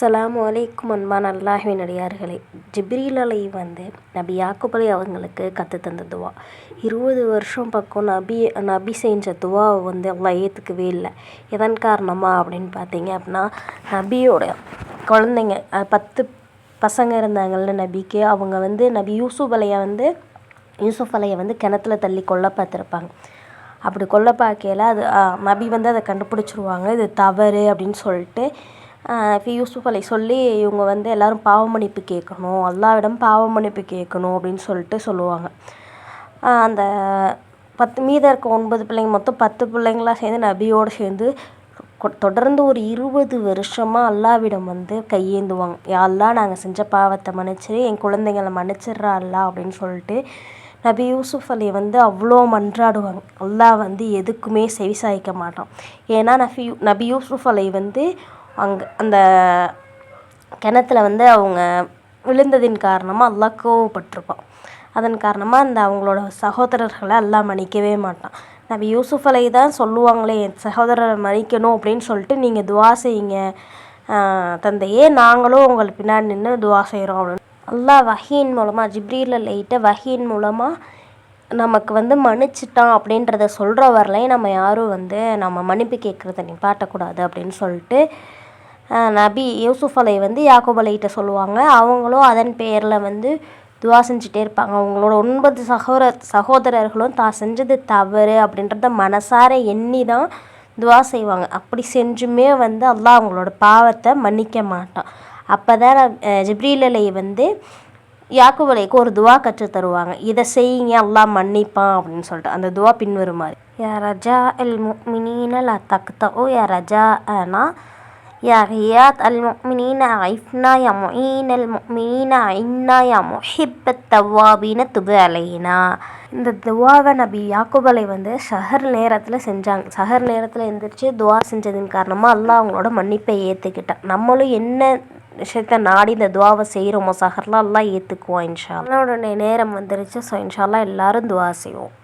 அஸ்ஸலாமு வலைக்கும் அன்பான் அல்லாஹின் அடியார்களே. ஜிப்ரீல் அலை வந்து நபி யாக்குபலை அவங்களுக்கு கற்று தந்த துவா. இருபது வருஷம் பக்கம் நபி நபி செஞ்ச துவாவை வந்து அவ்வளோ ஏற்றுக்கவே இல்லை. எதன் காரணமாக அப்படின்னு பார்த்தீங்க அப்படின்னா நபியோட குழந்தைங்க பத்து பசங்க இருந்தாங்கள்ல நபிக்கு அவங்க வந்து நபி யூசுப் அலையை வந்து யூசுஃப் அலையை வந்து கிணத்துல தள்ளி கொல்ல பார்த்துருப்பாங்க. அப்படி கொல்ல பார்க்கையில அது நபி வந்து அதை கண்டுபிடிச்சிருவாங்க. இது தவறு அப்படின்னு சொல்லிட்டு அஹ், இப்போ அலை சொல்லி இவங்க வந்து எல்லாரும் பாவ மன்னிப்பு கேட்கணும் அல்லாவிடம் பாவ மன்னிப்பு கேட்கணும் அப்படின்னு சொல்லிட்டு சொல்லுவாங்க. அந்த பத்து மீதம் இருக்க ஒன்பது பிள்ளைங்க மொத்தம் பத்து பிள்ளைங்களா சேர்ந்து நபியோடு சேர்ந்து கொ- தொடர்ந்து ஒரு இருபது வருஷமாக அல்லாவிடம் வந்து கையேந்துவாங்க. யா நாங்கள் செஞ்ச பாவத்தை மன்னிச்சிரு என் குழந்தைங்களை மன்னிச்சிடுறா அல்லா அப்படின்னு சொல்லிட்டு நபி யூசுஃப் அலி வந்து அவ்வளோ மன்றாடுவாங்க. அல்லாஹ் வந்து எதுக்குமே செவி சாய்க்க மாட்டான். ஏன்னா நபி நபி யூசுஃப் அலி வந்து அங்கே அந்த கிணத்துல வந்து அவங்க விழுந்ததின் காரணமாக அல்லாஹ் கோவப்பட்டிருப்பான். அதன் காரணமாக அந்த அவங்களோட சகோதரர்களை அல்லாஹ் மன்னிக்கவே மாட்டான். நபி யூசுஃப் அலை தான் சொல்லுவாங்களே என் சகோதரரை மன்னிக்கணும் அப்படின்னு சொல்லிட்டு நீங்கள் துவா செய்யுங்க. தந்தையே நாங்களும் உங்கள் பின்னாடி நின்று துவா செய்கிறோம் அப்படின்னு. அல்லாஹ் வகையின் மூலமாக ஜிப்ரீல் லைட்டை வகையின் மூலமாக நமக்கு வந்து மன்னிச்சிட்டான் அப்படின்றத சொல்கிற வரலையும் நம்ம யாரும் வந்து நம்ம மன்னிப்பு கேட்குறத நிப்பாட்டக்கூடாது அப்படின்னு சொல்லிட்டு நபி யூசுஃப் அலை வந்து யாக்கூப் அலைகிட்ட சொல்லுவாங்க. அவங்களும் அதன் பேரில் வந்து துவா செஞ்சுட்டே இருப்பாங்க. அவங்களோட ஒன்பது சகோதர சகோதரர்களும் தான் செஞ்சது தவறு அப்படின்றத மனசார எண்ணி தான் துவா செய்வாங்க. அப்படி செஞ்சுமே வந்து அல்லாஹ் அவங்களோட பாவத்தை மன்னிக்க மாட்டான். அப்போ தான் ஜிப்ரீல் அலை வந்து யாக்கூப் அலைக்கு ஒரு துவா கற்றுத் தருவாங்க. இதை செய்யுங்க அல்லாஹ் மன்னிப்பான் அப்படின்னு சொல்லிட்டு. அந்த துவா பின்வருமாறு. யா ரஜா எல் முக்மினீன லா தக்தோ யா ரஜா ஆனால் يا ரியாத் المؤمنين முக்மினீன يا معين المؤمنين عنا يا محب التوابين தவாபீன துபு அலையினா இந்த துவாவை நபி யாக்குபலை வந்து சஹர் நேரத்தில் செஞ்சாங்க. சஹர் நேரத்தில் எந்திரிச்சு துவா செஞ்சதின் காரணமாக அல்லாஹ் அவங்களோட மன்னிப்பை ஏற்றுக்கிட்டான் நம்மளும் என்ன விஷயத்த நாடி இந்த துவாவை செய்கிறோமோ சஹர்லாம் எல்லாம் ஏற்றுக்குவோம் இன்ஷா அல்லாவோட நேரம் வந்துருச்சு. ஸோ இன்ஷால்லாம் எல்லாரும் துவா செய்வோம்.